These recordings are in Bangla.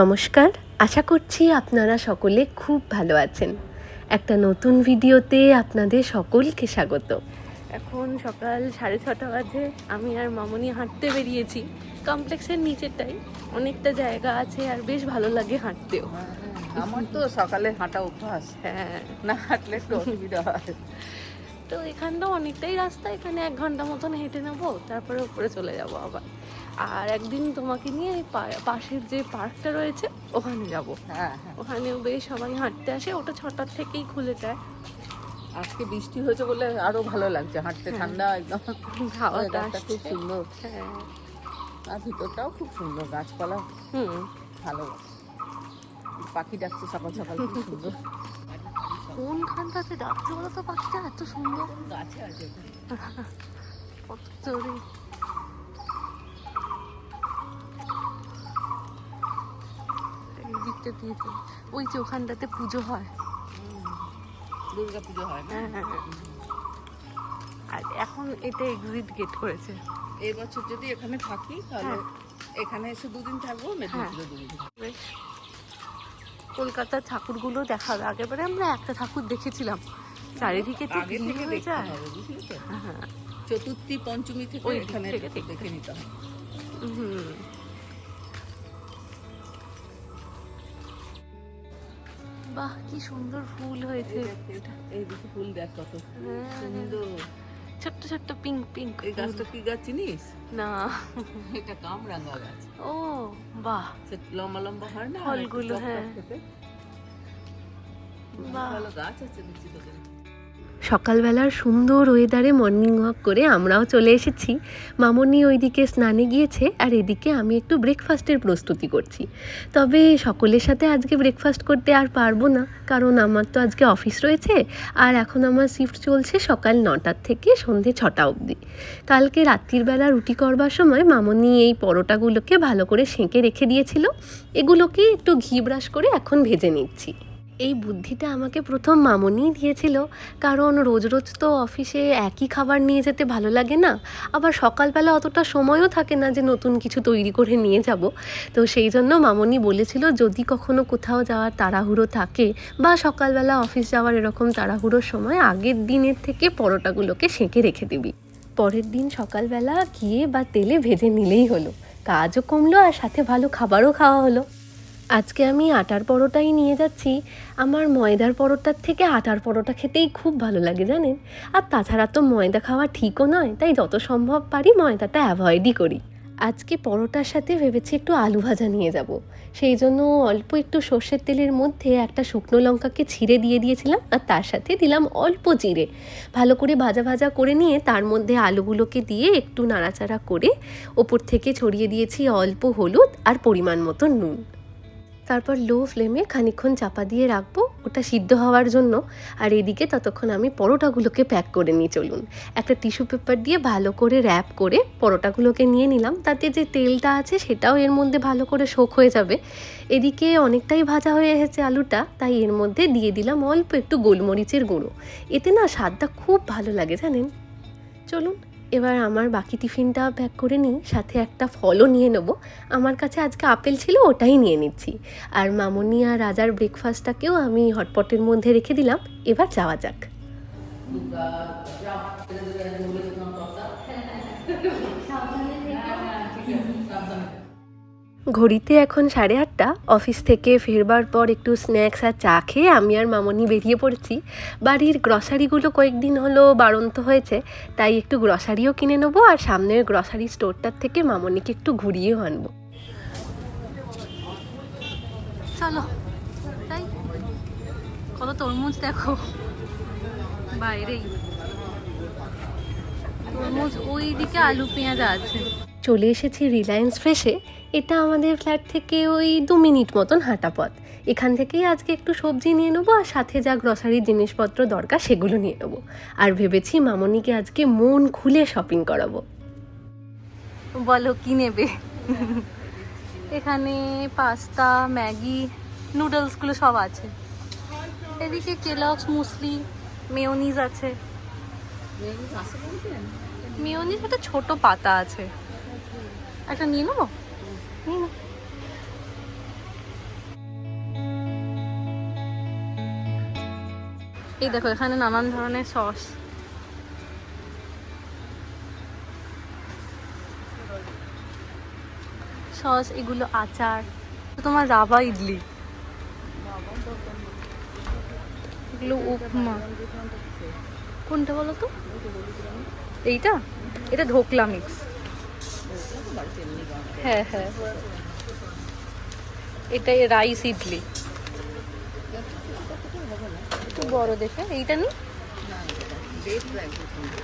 নমস্কার আশা করছি আপনারা সকলে খুব ভালো আছেন। একটা নতুন ভিডিওতে আপনাদের সকলকে স্বাগত। এখন সকাল সাড়ে ছটা বাজে আমি আর মামনি হাঁটতে বেরিয়েছি। কমপ্লেক্সের নিচেরটাই অনেকটা জায়গা আছে আর বেশ ভালো লাগে হাঁটতেও। আমার তো সকালে হাঁটা অভ্যাস। হ্যাঁ। না হাঁটলে একটু অসুবিধা হয়। তো এখানটা অনেকটাই রাস্তা এখানে এক ঘণ্টা মতন হেঁটে নেব তারপরে উপরে চলে যাব আবার। আর একদিন তোমাকে নিয়ে এই পাশের যে পার্কটা রয়েছে ওখানে যাব। হ্যাঁ হ্যাঁ। ওখানেও বেশ সবাই হাঁটতে আসে ওটা ছটার থেকেই খুলে যায়। আজকে বৃষ্টি হয়েছে বলে আরও ভালো লাগছে হাঁটতে ঠান্ডা একদম। হাওয়াটা খুব সুন্দর। হ্যাঁ। আর ভিতরটাও খুব সুন্দর গাছপালা হুম। ভালো। পাখি ডাকছে সকাল সকাল খুব সুন্দর। কোনখানটাতে ডাকছে বলো তো পাখিটা? এত সুন্দর। গাছে আছে। কত দিই। ওই যে ওখানটাতে পুজো হয়। দুর্গা পুজো হয় হ্যাঁ হ্যাঁ হ্যাঁ। আর এখন এটা এক্সিট গেট করেছে। এবছর যদি এখানে থাকি তাহলে হ্যাঁ। এখানে এসে দুদিন থাকব মেদিনীপুরে দুদিন থাকব বেশ। কলকাতার ঠাকুরগুলো দেখার আগেবারে আমরা একটা ঠাকুর দেখেছিলাম। চারিদিকে তো ভিড় হয়ে যায়। হ্যাঁ। চতুর্থী পঞ্চমী থেকে ওই থেকে দেখতে দেখে নিতে হবে। হুম। বাহ কি সুন্দর ফুল হয়েছে। এইদিকে ফুল দেখ কত হ্যাঁ। সুন্দর। ছোট্ট ছোট্ট পিঙ্ক পিঙ্ক এই গাছটা কি গাছ চিনিস? না। এটা কামরাঙ্গা গাছ। ও বাহ। লম্বা লম্বা হয় না? ফলগুলো, হ্যাঁ। বাহ। ভালো গাছ আছে দেখছি তোদের। সকালবেলার সুন্দর ওয়েদারে মর্নিং ওয়াক করে আমরাও চলে এসেছি। মামনি ওইদিকে স্নানে গিয়েছে আর এদিকে আমি একটু ব্রেকফাস্টের প্রস্তুতি করছি। তবে সকলের সাথে আজকে ব্রেকফাস্ট করতে আর পারব না, কারণ আমার তো আজকে অফিস রয়েছে আর এখন আমার শিফট চলছে সকাল নটার থেকে সন্ধে ছটা অবধি। কালকে রাত্রির বেলা রুটি করবার সময় মামনি এই পরোটাগুলোকে ভালো করে সেঁকে রেখে দিয়েছিল। এগুলোকে একটু ঘি ব্রাশ করে এখন ভেজে নিচ্ছি। এই বুদ্ধিটা আমাকে প্রথম মামনিই দিয়েছিল, কারণ রোজ রোজ তো অফিসে একই খাবার নিয়ে যেতে ভালো লাগে না। আবার সকালবেলা অতটা সময়ও থাকে না যে নতুন কিছু তৈরি করে নিয়ে যাব। তো সেই জন্য মামনি বলেছিল, যদি কখনো কোথাও যাওয়ার তাড়াহুড়ো থাকে বা সকালবেলা অফিস যাওয়ার এরকম তাড়াহুড়োর সময়, আগের দিনের থেকে পরোটাগুলোকে সেঁকে রেখে দিবি। পরের দিন সকালবেলা গিয়ে বা তেলে ভেজে নিলেই হলো। কাজও কমলো আর সাথে ভালো খাবারও খাওয়া হলো। আজকে আমি আটার পরোটাই নিয়ে যাচ্ছি। আমার ময়দার পরোটার থেকে আটার পরোটা খেতেই খুব ভালো লাগে, জানেন? আর তাছাড়া তো ময়দা খাওয়া ঠিকও নয়, তাই যত সম্ভব পারি ময়দাটা অ্যাভয়েডই করি। আজকে পরোটার সাথে ভেবেছি একটু আলু ভাজা নিয়ে যাব। সেই জন্য অল্প একটু সর্ষের তেলের মধ্যে একটা শুকনো লঙ্কাকে ছিঁড়ে দিয়ে দিয়েছিলাম, আর তার সাথে দিলাম অল্প জিরে। ভালো করে ভাজা ভাজা করে নিয়ে তার মধ্যে আলুগুলোকে দিয়ে একটু নাড়াচাড়া করে ওপর থেকে ছড়িয়ে দিয়েছি অল্প হলুদ আর পরিমাণ মতো নুন। তারপর লো ফ্লেমে খানিকক্ষণ চাপা দিয়ে রাখব। ওটা সিদ্ধ হওয়ার জন্য। আর এদিকে ততক্ষণ আমি পরোটাগুলোকে প্যাক করে নিয়ে চলুন। একটা টিস্যু পেপার দিয়ে ভালো করে র্যাপ করে পরোটাগুলোকে নিয়ে নিলাম। তাতে যে তেলটা আছে সেটাও এর মধ্যে ভালো করে শোক হয়ে যাবে। এদিকে অনেকটাই ভাজা হয়ে এসেছে আলুটা, তাই এর মধ্যে দিয়ে দিলাম অল্প একটু গোলমরিচের গুঁড়ো। এতে না স্বাদটা খুব ভালো লাগে, জানেন? চলুন এবার আমার বাকি টিফিনটা প্যাক করে নিই সাথে একটা ফলও নিয়ে নেব। আমার কাছে আজকে আপেল ছিল ওটাই নিয়ে নিচ্ছি। আর মামনি আর রাজার ব্রেকফাস্টটাকেও আমি হটপটের মধ্যে রেখে দিলাম। এবার যাওয়া যাক। ঘড়িতে এখন সাড়ে আটটা, অফিস থেকে ফেরবার পর একটু স্ন্যাক্স আর চা খেয়ে আমি আর মামনি বেরিয়ে পড়েছি। বাড়ির গ্রসারিগুলো কয়েকদিন হলো বাড়ন্ত হয়েছে, তাই একটু গ্রসারিও কিনে নেব আর সামনের গ্রসারি স্টোরটার থেকে মামনিকে একটু ঘুরিয়েও আনব। চলো। তাই কত তরমুজ দেখো। বাইরেই। তরমুজ ওই দিকে আলু পেঁয়াজ আছে। চলে এসেছি রিলায়েন্স ফ্রেশে এটা আমাদের ফ্ল্যাট থেকে ওই দু মিনিট মতন হাঁটা পথ। এখান থেকেই আজকে একটু সবজি নিয়ে নেব আর সাথে যা গ্রসারির জিনিসপত্র দরকার সেগুলো নিয়ে নেব। আর ভেবেছি মামনিকে আজকে মন খুলে শপিং করাবো। বলো কি নেবে? এখানে পাস্তা ম্যাগি নুডলসগুলো সব আছে। এদিকে কেলক্স মুসলি মেয়নিজ আছে। মিওনিস একটা ছোট পাতা আছে। একটা নিয়ে নেব? নিয়ে নেব এই দেখো, এখানে নানান ধরনের সস। সস, এগুলো আচার। তোমার রাবা ইডলি। এগুলো উপমা। কোনটা বলো তো? এইটা? এটা ঢোকলা মিক্স হ্যাঁ হ্যাঁ। এটা রাইস ইডলি। একটু বড় দেখে। এইটা নি?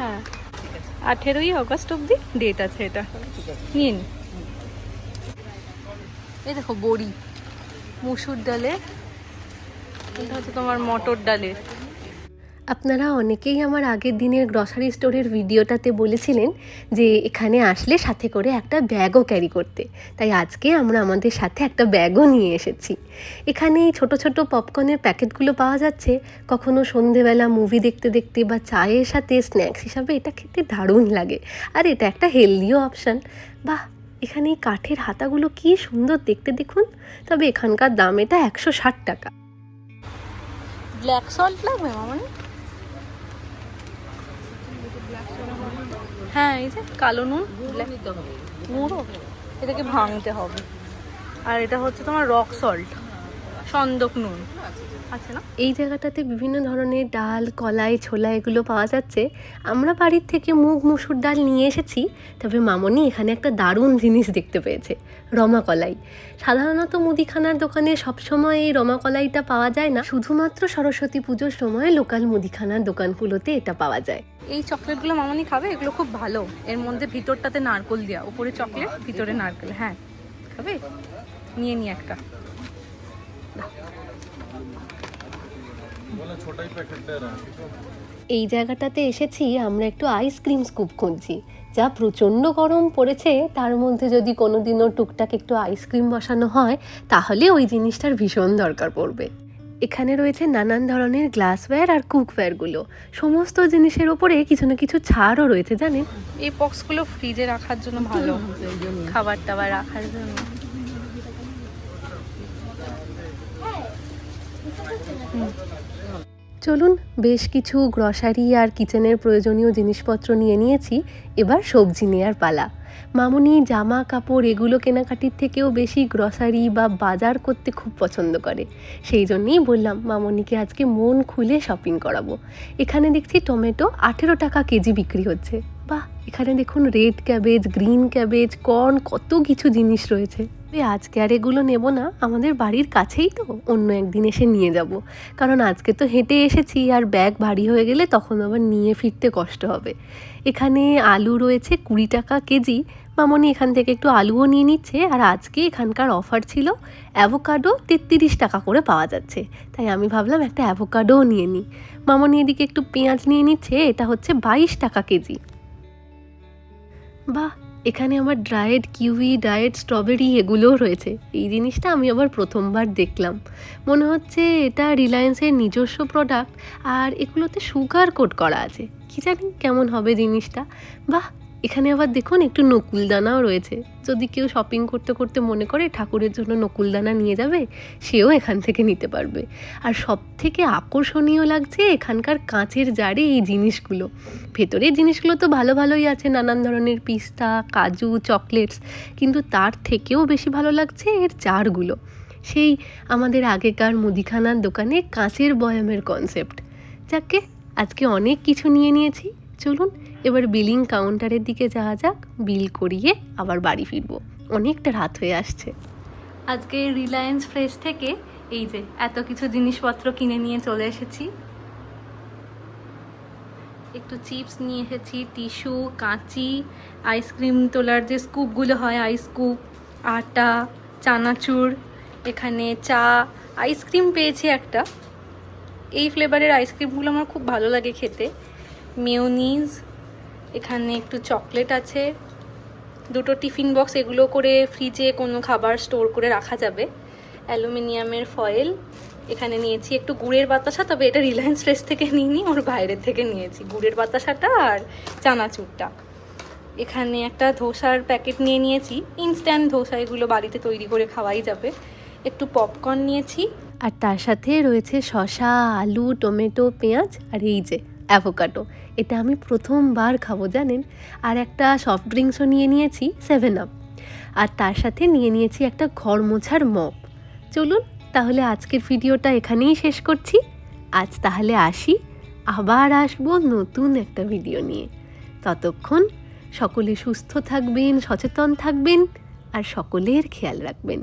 হ্যাঁ। আঠেরোই অগস্ট অব্দি ডেট আছে এটা। নিন এই দেখো বড়ি। মুসুর ডালের এটা হচ্ছে তোমার মটর ডালের। আপনারা অনেকেই আমার আগের দিনের গ্রসারি স্টোরের ভিডিওটাতে বলেছিলেন যে এখানে আসলে সাথে করে একটা ব্যাগও ক্যারি করতে। তাই আজকে আমরা আমাদের সাথে একটা ব্যাগও নিয়ে এসেছি। এখানে এই ছোট ছোট পপকর্নের প্যাকেটগুলো পাওয়া যাচ্ছে। কখনো সন্ধেবেলা মুভি দেখতে দেখতে বা চায়ের সাথে স্ন্যাক্স হিসাবে এটা খেতে দারুণ লাগে। আর এটা একটা হেলদিও অপশান বাহ! এখানে এই কাঠের হাতাগুলো কি সুন্দর দেখতে দেখুন। তবে এখানকার দাম এটা একশো ষাট টাকা। ব্ল্যাক সল্ট লাগবে হ্যাঁ এই যে কালো নুন গুঁড়ো এটাকে ভাঙতে হবে। আর এটা হচ্ছে তোমার রক সল্ট সন্দক নুন। আছে না? এই জায়গাটাতে বিভিন্ন ধরনের ডাল কলাই ছোলা এগুলো পাওয়া যাচ্ছে। আমরা বাড়ির থেকে মুগ মুসুর ডাল নিয়ে এসেছি তবে মামনি এখানে একটা দারুণ জিনিস দেখতে পেয়েছে রমা কলাই। সাধারণত মুদিখানার দোকানে সবসময় এই রমা কলাইটা পাওয়া যায় না। শুধুমাত্র সরস্বতী পুজোর সময় লোকাল মুদিখানার দোকানগুলোতে এটা পাওয়া যায়। এই চকলেটগুলো মামনি খাবে? এগুলো খুব ভালো। এর মধ্যে ভিতরটাতে নারকল দেওয়া উপরে চকলেট ভিতরে নারকেল। হ্যাঁ খাবে? নিয়ে নি একটা। এই জায়গাটাতে এসেছি আমরা একটু আইসক্রিম স্কুপ খুঁজছি। যা প্রচণ্ড গরম পড়েছে তার মধ্যে যদি কোনো দিনও টুকটাক একটু আইসক্রিম বসানো হয় তাহলে ওই জিনিসটার ভীষণ দরকার পড়বে। এখানে রয়েছে নানান ধরনের গ্লাসওয়্যার আর কুকওয়্যারগুলো সমস্ত জিনিসের ওপরে কিছু না কিছু ছাড়ও রয়েছে জানেন? এই বক্সগুলো ফ্রিজে রাখার জন্য ভালো। খাবার টাবার রাখার জন্য। চলুন, বেশ কিছু গ্রসারি আর কিচেনের প্রয়োজনীয় জিনিসপত্র নিয়ে নিয়েছি। এবার সবজি নেয়ার পালা। মামুনি জামা, কাপড় এগুলো কেনাকাটির থেকেও বেশি গ্রসারি বা বাজার করতে খুব পছন্দ করে। সেই জন্যেই বললাম, মামুনিকে আজকে মন খুলে শপিং করাবো। এখানে দেখছি টমেটো আঠেরো টাকা কেজি বিক্রি হচ্ছে। বাহ, এখানে দেখুন red cabbage green cabbage corn কত কিছু জিনিস রয়েছে। এ আজকে আর এগুলো নেব না, আমাদের বাড়ির কাছেই তো, অন্য একদিন এসে নিয়ে যাব। কারণ আজকে তো হেঁটে এসেছি আর ব্যাগ ভারী হয়ে গেলে তখন আবার নিয়ে ফিরতে কষ্ট হবে। এখানে আলু রয়েছে কুড়ি টাকা কেজি, মামনি এখান থেকে একটু আলুও নিয়ে নিচ্ছে আর আজকে এখানকার অফার ছিল, অ্যাভোকাডো তেত্রিশ টাকা করে পাওয়া যাচ্ছে। তাই আমি ভাবলাম একটা অ্যাভোকাডোও নিয়ে নিই। মামনি এদিকে একটু পেঁয়াজ নিয়ে নিচ্ছে, এটা হচ্ছে বাইশ টাকা কেজি। বাহ! এখানে আমার ড্রায়েড কিউই ডায়েট স্ট্রবেরি এগুলোও রয়েছে। এই জিনিসটা আমি আবার প্রথমবার দেখলাম। মনে হচ্ছে এটা রিলায়েন্সের নিজস্ব প্রোডাক্ট আর এগুলোতে সুগার কোট করা আছে। কী জানি কেমন হবে জিনিসটা। বাহ এখানে আবার দেখুন একটু নকুলদানাও রয়েছে। যদি কেউ শপিং করতে করতে মনে করে ঠাকুরের জন্য নকুলদানা নিয়ে যাবে, সেও এখান থেকে নিতে পারবে। আর সব থেকে আকর্ষণীয় লাগছে এখানকার কাঁচের জারে এই জিনিসগুলো। ভেতরের জিনিসগুলো তো ভালো ভালোই আছে, নানান ধরনের পিস্তা, কাজু, চকলেটস, কিন্তু তার থেকেও বেশি ভালো লাগছে এর জারগুলো সেই আমাদের আগেকার মুদিখানার দোকানে কাঁচের বয়ামের কনসেপ্ট যাকে আজকে অনেক কিছু নিয়ে নিয়েছি। চলুন এবার বিলিং কাউন্টারের দিকে যাওয়া যাক বিল করিয়ে আবার বাড়ি ফিরবো। অনেকটা রাত হয়ে আসছে। আজকে রিলায়েন্স ফ্রেশ থেকে এই যে এত কিছু জিনিসপত্র কিনে নিয়ে চলে এসেছি। একটু চিপস নিয়ে এসেছি টিস্যু কাঁচি আইসক্রিম তোলার যে স্কুপগুলো হয় আইস স্কুপ আটা, চানাচুর, এখানে চা আইসক্রিম পেয়েছি একটা। এই ফ্লেভারের আইসক্রিমগুলো আমার খুব ভালো লাগে খেতে। মেয়োনিজ এখানে একটু চকলেট আছে। দুটো টিফিন বক্স, এগুলো করে ফ্রিজে কোনো খাবার স্টোর করে রাখা যাবে। অ্যালুমিনিয়ামের ফয়েল, এখানে নিয়েছি একটু গুড়ের বাতাসা, তবে এটা রিলায়েন্স ফ্রেশ থেকে নিইনি, ওর বাইরের থেকে নিয়েছি। গুড়ের বাতাসাটা আর চানাচুরটা। এখানে একটা ধোসার প্যাকেট নিয়ে নিয়েছি। ইনস্ট্যান্ট ধোসা এগুলো বাড়িতে তৈরি করে খাওয়াই যাবে। একটু পপকর্ন নিয়েছি। আর তার সাথে রয়েছে শসা, আলু, টমেটো, পেঁয়াজ, আর এই যে অ্যাভোকাডো এটা আমি প্রথমবার খাব, জানেন? আর একটা সফট ড্রিঙ্কসও নিয়ে নিয়েছি সেভেন আপ আর তার সাথে নিয়ে নিয়েছি একটা ঘর মোছার মপ চলুন, তাহলে আজকের ভিডিওটা এখানেই শেষ করছি। আজ তাহলে আসি, আবার আসব নতুন একটা ভিডিও নিয়ে। ততক্ষণ সকলে সুস্থ থাকবেন, সচেতন থাকবেন, আর সকলের খেয়াল রাখবেন।